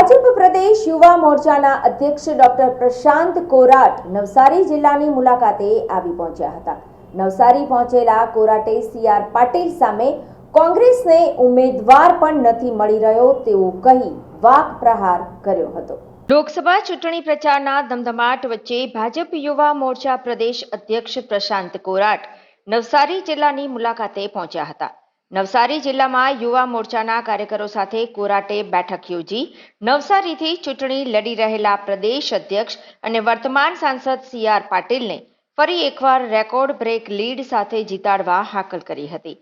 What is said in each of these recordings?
યુવા મોરચાના અધ્યક્ષ ડોક્ટર પ્રશાંત કોરાટ નવસારી જિલ્લાની મુલાકાતે આવી પહોંચ્યા હતા. નવસારી પહોંચેલા કોરાટે સીઆર પાટીલ સામે કોંગ્રેસને ઉમેદવાર પણ નથી મળી રહ્યો તેવું કહી વાક પ્રહાર કર્યો હતો. લોકસભા ચૂંટણી પ્રચારના ધમધમાટ વચ્ચે ભાજપ યુવા મોરચા પ્રદેશ અધ્યક્ષ પ્રશાંત કોરાટ નવસારી જિલ્લાની મુલાકાતે પહોંચ્યા હતા. નવસારી જિલ્લામાં યુવા મોરચાના કાર્યકરો સાથે કોરાટે બેઠક યોજી. નવસારીથી ચૂંટણી લડી રહેલા પ્રદેશ અધ્યક્ષ અને વર્તમાન સાંસદ સી આર પાટીલને ફરી એકવાર રેકોર્ડ બ્રેક લીડ સાથે જીતાડવા હાકલ કરી હતી.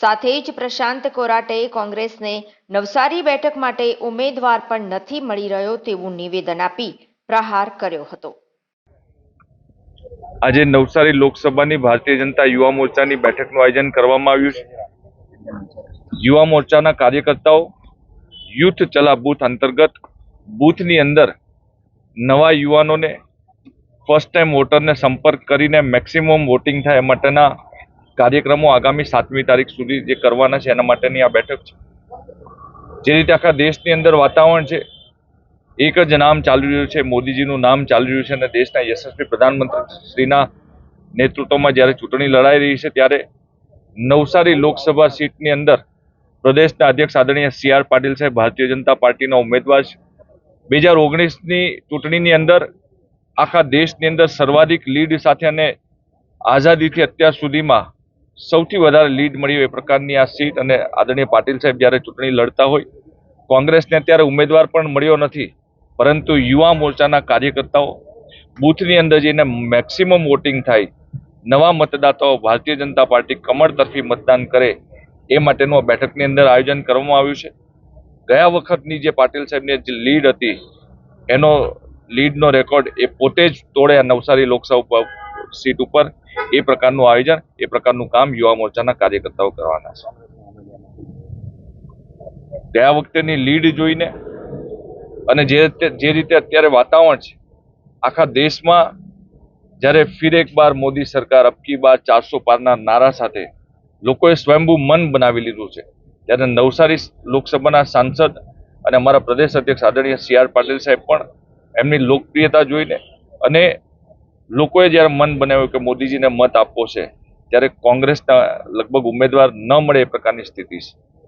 સાથે જ પ્રશાંત કોરાટે કોંગ્રેસને નવસારી બેઠક માટે ઉમેદવાર પણ નથી મળી રહ્યો તેવું નિવેદન આપી પ્રહાર કર્યો હતો. આજે નવસારી લોકસભાની ભારતીય જનતા યુવા મોરચાની બેઠકનું આયોજન કરવામાં આવ્યું છે. યુવા મોરચાના કાર્યકર્તાઓ યુથ ચલા બૂથ અંતર્ગત બૂથની અંદર નવા યુવાનોને ફર્સ્ટ ટાઈમ વોટરને સંપર્ક કરીને મેક્સિમમ વોટિંગ થાય એ માટેના કાર્યક્રમો આગામી સાતમી તારીખ સુધી જે કરવાના છે એના માટેની આ બેઠક છે. જે રીતે આખા દેશની અંદર વાતાવરણ છે, એક જ નામ ચાલી રહ્યું છે, મોદીજીનું નામ ચાલી રહ્યું છે અને દેશના યશસ્વી પ્રધાનમંત્રી શ્રીના નેતૃત્વમાં જ્યારે ચૂંટણી લડાઈ રહી છે ત્યારે નવસારી લોકસભા સીટની અંદર પ્રદેશના અધ્યક્ષ આદરણીય સી આર પાટીલ સાહેબ, ભારતીય જનતા પાર્ટીના ઉમેદવાર છે. બે હજાર ઓગણીસની ચૂંટણીની અંદર આખા દેશની અંદર સર્વાધિક લીડ સાથે અને આઝાદીથી અત્યાર સુધીમાં સૌથી વધારે લીડ મળી હોય એ પ્રકારની આ સીટ અને આદરણીય પાટીલ સાહેબ જ્યારે ચૂંટણી લડતા હોય, કોંગ્રેસને અત્યારે ઉમેદવાર પણ મળ્યો નથી. પરંતુ યુવા મોરચાના કાર્યકર્તાઓ બૂથની અંદર જઈને મેક્સિમમ વોટિંગ થાય નવા મતદાતાઓ ભારતીય જનતા પાર્ટી કમળ તરફી મતદાન કરે એ માટેનું આ બેઠકની અંદર આયોજન કરવામાં આવ્યું છે. ગયા વખતની જે પાટીલ સાહેબની જે લીડ હતી, એનો લીડનો રેકોર્ડ એ પોતે જ તોડે નવસારી લોકસભા સીટ ઉપર. એ પ્રકારનું આયોજન, એ પ્રકારનું કામ યુવા મોરચાના કાર્યકર્તાઓ કરવાના છે. ગયા વખતેની લીડ જોઈને અને જે જે રીતે અત્યારે વાતાવરણ છે, આખા દેશમાં જ્યારે ફિર એક બાર મોદી સરકાર અબકી બાર ચારસો પારના નારા સાથે લોકોએ સ્વયંભૂ મન બનાવી લીધું છે. ત્યારે નવસારી લોકસભાના સાંસદ અને અમારા પ્રદેશ અધ્યક્ષ આદરણીય સી આર પાટીલ સાહેબ પણ એમની લોકપ્રિયતા જોઈને અને લોકોએ જ્યારે મન બનાવ્યું કે મોદીજીને મત આપવો છે, ત્યારે કોંગ્રેસના લગભગ ઉમેદવાર ન મળે એ પ્રકારની સ્થિતિ છે.